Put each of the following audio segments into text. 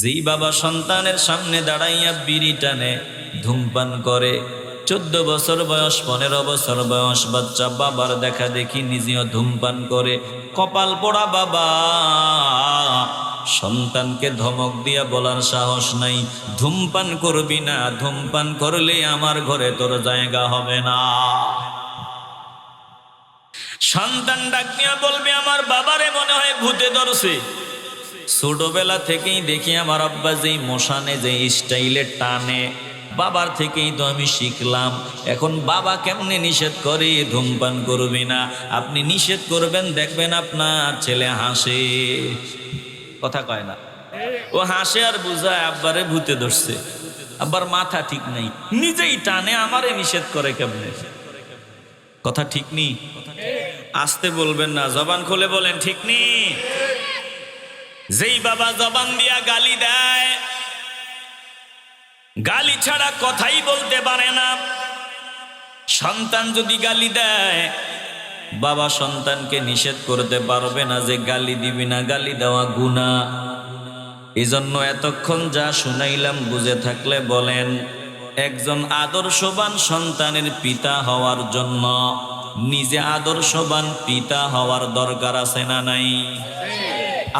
যেই বাবা সন্তানের সামনে দাঁড়াইয়া বিড়ি টানে, ধূমপান করে। চোদ্দ বছর বয়স, পনেরো বছর বয়স, বাচ্চা বাবার দেখা দেখি নিজেও ধূমপান করে। কপাল পোড়া বাবা, সন্তানকে ধমক দিয়া বলার সাহস নাই। ধূমপান করবি না, ধূমপান করলে আমার ঘরে তোর জায়গা হবে না। সন্তান ডাক নিয়ে বলবে, আমার বাবারে মনে হয় ভূতে ধরছে। ছোটবেলা থেকেই দেখি আমার আব্বা যেই মশানে যে স্টাইলে টানে। বাবার থেকেই তো আমি শিখলাম, এখন বাবা কেমনে নিষেধ করে, ধূমপান করবে না? আপনি নিষেধ করবেন, দেখবেন আপনার ছেলে হাসে। কথা কয় না। ও হাসে আর বুঝায়, আব্বারে ভূতে ধরছে। আব্বার মাথা ঠিক নাই। নিজেই টানে, আমারে নিষেধ করে কেমনে? কথা ঠিক নেই? আসতে বলবেন না, জবান খুলে বলেন, ঠিক নেই? যেই বাবা জবান দিয়া গালি দেয়, গালি ছাড়া কথাই বলতে পারে না। সন্তান যদি গালি দেয়, বাবা সন্তানকে নিষেধ করতে পারবে না যে গালি দিবি না, গালি দেওয়া গুণা এজন্য জন্য এতক্ষণ যা শুনাইলাম, বুঝে থাকলে বলেন, একজন আদর্শবান সন্তানের পিতা হওয়ার জন্য নিজে আদর্শবান পিতা হওয়ার দরকার আছে না নাই?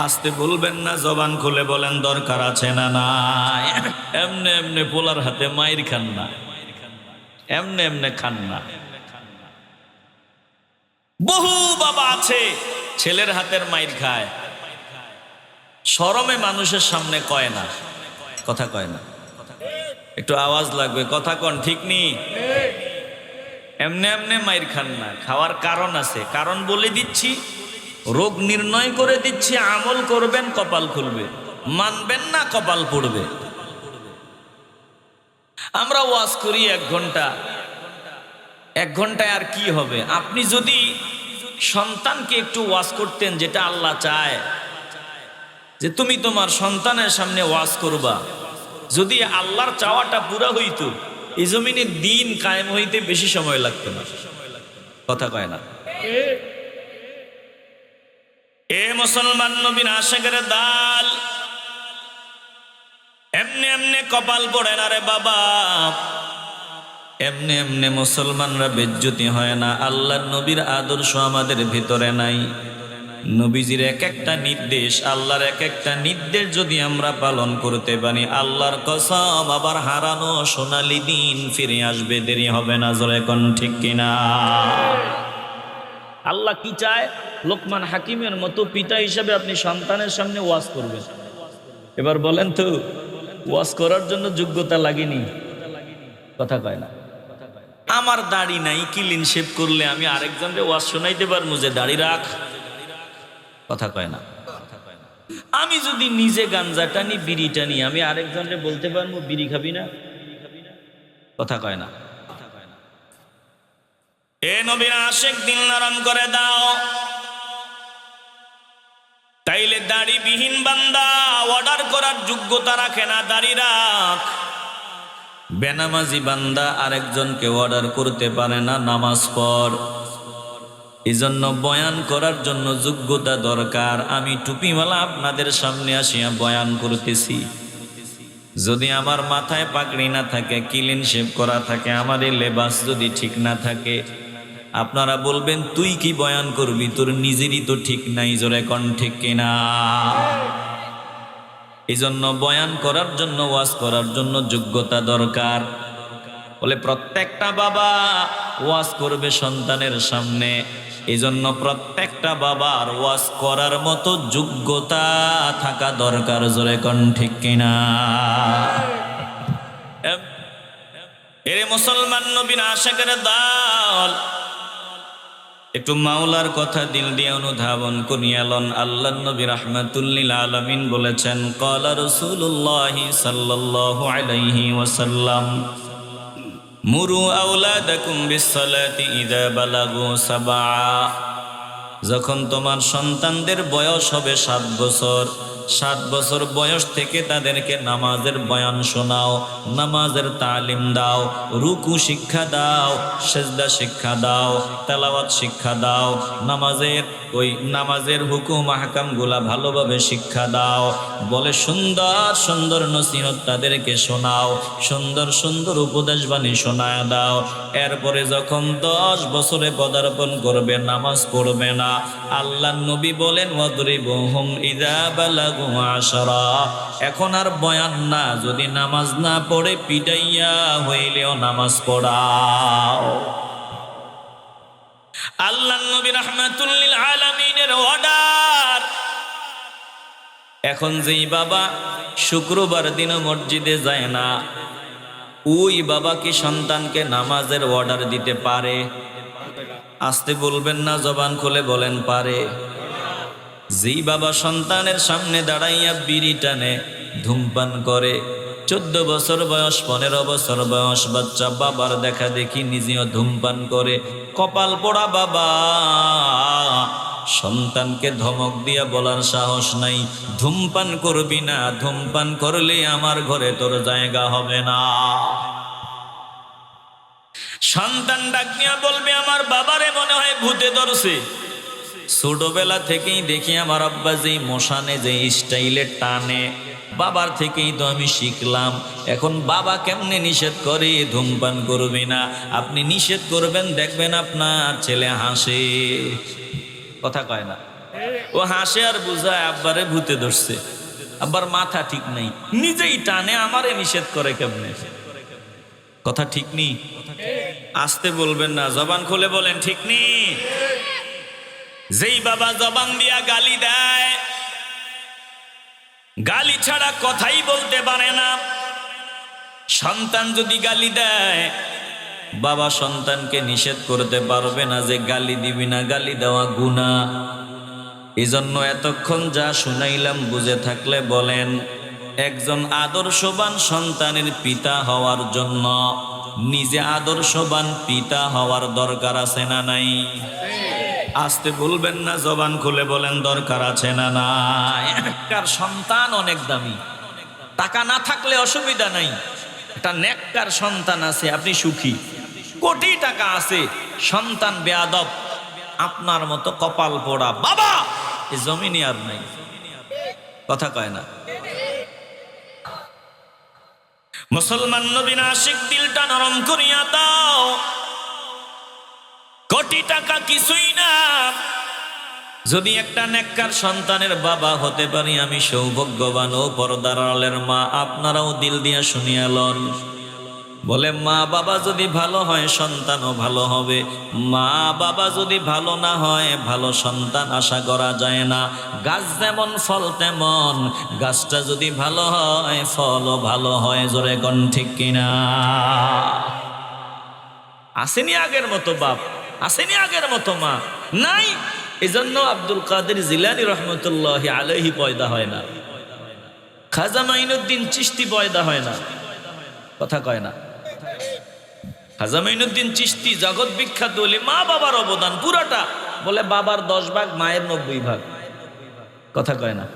আসতে বলবেন না, জবান খুলে বলেন, দরকার আছে না নাই? এমনে এমনে পোলার হাতে মায়ের খান না। এমনে এমনে খান না। বহু বাবা আছে, ছেলের হাতের মাইর খায়। সরমে মানুষের সামনে কয় না। কথা কয় না। একটু আওয়াজ লাগবে, কথা কন, ঠিক নি? এমনে এমনে মাইর খান না। খাওয়ার কারণ আছে। কারণ বলে দিচ্ছি রোগ নির্ণয় করে দিচ্ছি, আমল করবেন, কপাল খুলবে। মানবেন না, কপাল পড়বে। আমরা ওয়াজ করি এক ঘণ্টা। এক ঘন্টায় আর কি হবে? আপনি যদি সন্তানকে একটু ওয়াজ করতেন, যেটা আল্লাহ চায়, যে তুমি তোমার সন্তানের সামনে ওয়াজ করবা। যদি আল্লাহর চাওয়াটা পুরা হইতো এই জমিনে দিন কায়েম হইতে বেশি সময় লাগতো না। কথা কয় না। এ মুসলমান নবীন আশেকের দাল। এমনি এমনি কপাল পড়ে না রে বাবা। এমনি এমনি মুসলমানরা বেজ্জতি হয় না। আল্লাহর নবীর আদর্শ আমাদের ভিতরে নাই। নবীজির এক একটা নির্দেশ, আল্লাহর এক একটা নির্দেশ যদি আমরা পালন করতে পারি, আল্লাহর কসম আবার হারানো সোনালি দিন ফিরে আসবে, দেরি হবে না, জোরে কোন ঠিক কিনা? আল্লাহ কি চায়? লোকমান হাকিমের মতো পিতা হিসাবে আপনি সন্তানের সামনে ওয়াজ করবেন। এবার বলেন তো, ওয়াজ করার জন্য যোগ্যতা লাগেনি? কথা কয় না। আমার দাড়ি নাই ক্লিন শেভ করলে আমি আরেকজনকে ওয়াজ শোনাইতে পারব যে দাড়ি রাখ। কথা কয় না। আমি যদি নিজে গাঞ্জা টানি, বিড়ি টানি, আমি আরেকজনকে বলতে পারব, বিড়ি খাবি না? কথা কয় না। এ নবীর আশেক দিল নরম করে দাও। দাড়ি বিহীন বান্দা অর্ডার করার যোগ্যতা রাখে না দাড়ি রাখ। বেনামাজি বান্দা আরেকজনকে অর্ডার করতে পারে না নামাজ পড়। এজন্য বয়ান করার জন্য যোগ্যতা দরকার। আমি টুপিওয়ালা আপনাদের সামনে আসিয়া বয়ান করতেছি। যদি আমার মাথায় পাগড়ি না থাকে ক্লিন শেভ করা থাকে আমার এই লেবাস যদি ঠিক না থাকে আপনারা বলবেন, তুই কি বয়ান করবি? তোর নিজেরই তো ঠিক নাই জোরে কন ঠিক কিনা? এই জন্য বয়ান করার জন্য, ওয়াজ করার জন্য যোগ্যতা দরকার। বলে, প্রত্যেকটা বাবা ওয়াজ করবে সন্তানের সামনে। এই জন্য প্রত্যেকটা বাবার ওয়াজ করার মতো যোগ্যতা থাকা দরকার, জোরে কন ঠিক কিনা? এরে মুসলমান নবীন আশাকের দল একটু মাওলার কথা দিল দিয়ে অনুধাবন কুনিয়ালন আল্লাহ নবী রহমাতুল্লিল আলমিন বলেছেন কলা রসুল্লাহি সাল্লাহ আলাইহি ওয়াসাল্লাম, মুরু আউলাদাকুম বিসসালাতি ইদা বালাগু সাবা যখন তোমার সন্তানদের বয়স হবে সাত বছর ষাট বছর বয়স থেকে তাদেরকে নামাজের বয়ান শোনাও, নামাজের তালিম দাও, রুকু শিক্ষা দাও, সেজদা শিক্ষা দাও, তেলাওয়াত শিক্ষা দাও, নামাজের ওই নামাজের হুকুম আহকামগুলা ভালোভাবে শিক্ষা দাও, বলে সুন্দর সুন্দর নসিহত তাদেরকে শোনাও, সুন্দর সুন্দর উপদেশ বাণী শোনায় দাও। এরপরে যখন দশ বছরে পদার্পণ করবে, নামাজ পড়বে না। আল্লাহ নবী বলেন, ওয়াদরিবহুম ইযা বালাগু এখন আর বয়ান না, যদি নামাজ না পড়ে পিটাইয়া হইলেও নামাজ পড়াও। আল্লাহ নবী রহমাতুল্লিল আলামিনের অর্ডার। এখন যেই বাবা শুক্রবার দিন মসজিদে যায় না, ওই বাবা কি সন্তানকে নামাজের অর্ডার দিতে পারে? আসতে বলবেন না, জবান খুলে বলেন পারে। যেই বাবা সন্তানের সামনে দাঁড়াইয়া বিড়ি টানে, ধূমপান করে। চোদ্দ বছর বয়স, পনেরো বছর বয়স, বাচ্চা বাবার দেখা দেখি নিজেও ধূমপান করে। কপাল পোড়া বাবা। সন্তানকে ধমক দিয়া বলার সাহস নাই। ধূমপান করবি না, ধূমপান করলে আমার ঘরে তোর জায়গা হবে না। সন্তান ডাক নিয়া বলবে, আমার বাবারে মনে হয় ভূতে ধরছে। ছোটবেলা থেকেই দেখি আমার আব্বা যেই মশানে যে স্টাইলে টানে। বাবার থেকেই তো আমি শিখলাম, এখন বাবা কেমনে নিষেধ করে, ধূমপান করবে না? আপনি নিষেধ করবেন, দেখবেন আপনার ছেলে হাসে। কথা কয় না। ও হাসে আর বুঝায়, আব্বারে ভূতে ধরছে। আব্বার মাথা ঠিক নাই। নিজেই টানে, আমারে নিষেধ করে কেমনে? কথা ঠিক নেই? আসতে বলবেন না, জবান খুলে বলেন, ঠিক নেই? যেই বাবা জবান দিয়া গালি দেয়, গালি ছাড়া কথাই বলতে পারে না। সন্তান যদি গালি দেয়, বাবা সন্তানকে নিষেধ করতে পারবে না যে গালি দিবি না, গালি দেওয়া গুণা এই জন্য এতক্ষণ যা শুনাইলাম, বুঝে থাকলে বলেন, একজন আদর্শবান সন্তানের পিতা হওয়ার জন্য নিজে আদর্শবান পিতা হওয়ার দরকার আছে না নাই? আসতে বলবেন না, জবান খুলে বলেন, দরকার আছে না নাই? কার সন্তান অনেক দামি। টাকা না থাকলে অসুবিধা নাই। একটা নেককার সন্তান আছে, আপনি সুখী। কোটি টাকা আছে, সন্তান বেয়াদব। আপনার মতো কপাল পোড়া বাবা এই জমিনে আর নাই। কথা কয় না। মুসলমান নবীন আশিক, দিলটা নরম করিয়া দাও। কোটি টাকা কিছুই না। যদি একটা নেককার সন্তানের বাবা হতে পারি, আমি সৌভাগ্যবান ও পর্দার আলের মা, আপনারাও দিল দিয়া শুনিয়া লন। বলে, মা বাবা যদি ভালো হয়, সন্তানও ভালো হবে। মা বাবা যদি ভালো না হয়, ভালো সন্তান আশা করা যায় না। গাছ যেমন ফল তেমন, গাছটা যদি ভালো হয়, ফলও ভালো হয়, জোরে গণ ঠিক কিনা? আসেনি আগের মতো বাপ। আসেনি আগের মতো মা। নাই। এজন্য আব্দুল কাদের জিলানি রহমতুল্লাহ আলহি পয়দা হয় না। খাজা মাইনুদ্দিন চিস্তি পয়দা হয় না। কথা কয় না। খাজা মাইনুদ্দিন চিস্তি জগৎ বিখ্যাত বলে মা বাবার অবদান পুরাটা বলে বাবার দশ ভাগ, মায়ের নব্বই ভাগ। কথা কয় না।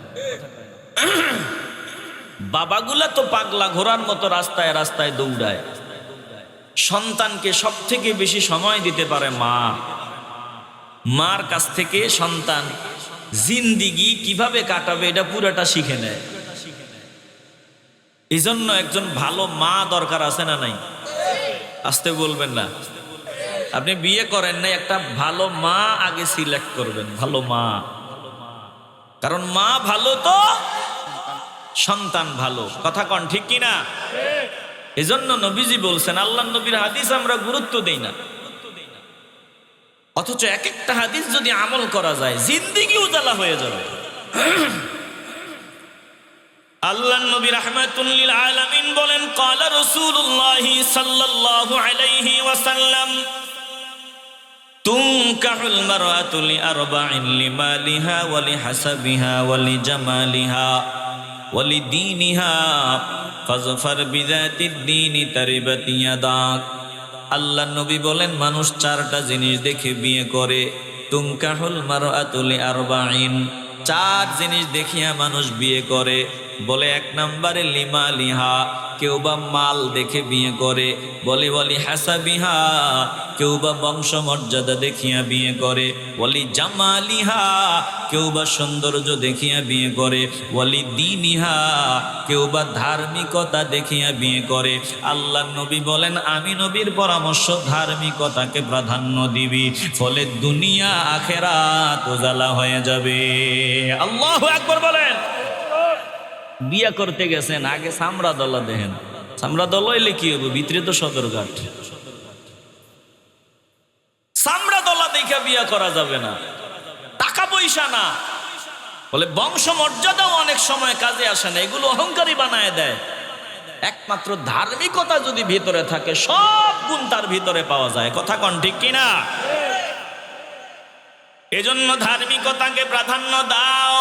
বাবাগুলা তো পাগলা ঘোরার মতো রাস্তায় রাস্তায় দৌড়ায়। সন্তানকে সব থেকে বেশি সময় দিতে পারে মা। মার কাছ থেকে সন্তান জিন্দিগি কীভাবে কাটাবে এটা পুরাটা শিখে নেয়। এই জন্য একজন ভালো মা দরকার আছে না নাই? আসতে বলবেন না। আপনি বিয়ে করেন না একটা ভালো মা আগে সিলেক্ট করবেন, ভালো মা। কারণ মা ভালো তো সন্তান ভালো। কথা কন ঠিক কিনা? এজন্য নবীজি বলছেন, আল্লাহ নবীর হাদিস আমরা গুরুত্ব দেই না। অথচ এক একটা হাদিস যদি আমল করা যায় জিন্দিগি উজালা হয়ে যাবে। আল্লাহ নবী রাহমাতুল্লিল আলামিন বলেন ক্বালা রাসূলুল্লাহ সাল্লাল্লাহু আলাইহি ওয়াসাল্লাম তুনকাহুল মারআতু লিআরবা'in লিমালিহা ওয়া লিহাসাবিহা ওয়া লিজামালিহা ওয়া লিদীনিহা ফাজফার বিযাতিদ দীনি তারিবাত ইয়াদাক। আল্লাহ নবী বলেন, মানুষ চারটা জিনিস দেখে বিয়ে করে। তুনকাহুল আতুলি লিআরবা'in চার জিনিস দেখিয়া মানুষ বিয়ে করে। বলে এক নম্বরে, লিমা লিহা। কেউ বা মাল দেখে বিয়ে করে, বলে বলি হাসা বিহা কেউ বা বংশমর্যাদা দেখিয়া বিয়ে করে বলি জামালিহা। কেউ বা সৌন্দর্য দেখিয়া বিয়ে করে বলি দিনিহা। কেউ বা ধার্মিকতা দেখিয়া বিয়ে করে, আল্লাহ নবী বলেন, আমি নবীর পরামর্শ ধার্মিকতাকে প্রাধান্য দিবি। ফলে দুনিয়া আখেরা তোজালা হয়ে যাবে। আল্লাহ একবার বলেন। বিয়া করতে গেছেন আগে সামরা দলা দেখেন সামরা দল হইলে কি হবে ভিতরে তো সদরঘাট। সামরা দলা দেখে বিয়া করা যাবে না। টাকা পয়সা না। বলে বংশ মর্যাদাও অনেক সময় কাজে আসে না। এগুলো অহংকারী বানায় দেয়। একমাত্র ধার্মিকতা যদি ভিতরে থাকে সব গুণ তার ভিতরে পাওয়া যায়। কথা কন ঠিক কিনা? এজন্য ধার্মিকতাকে প্রাধান্য দাও।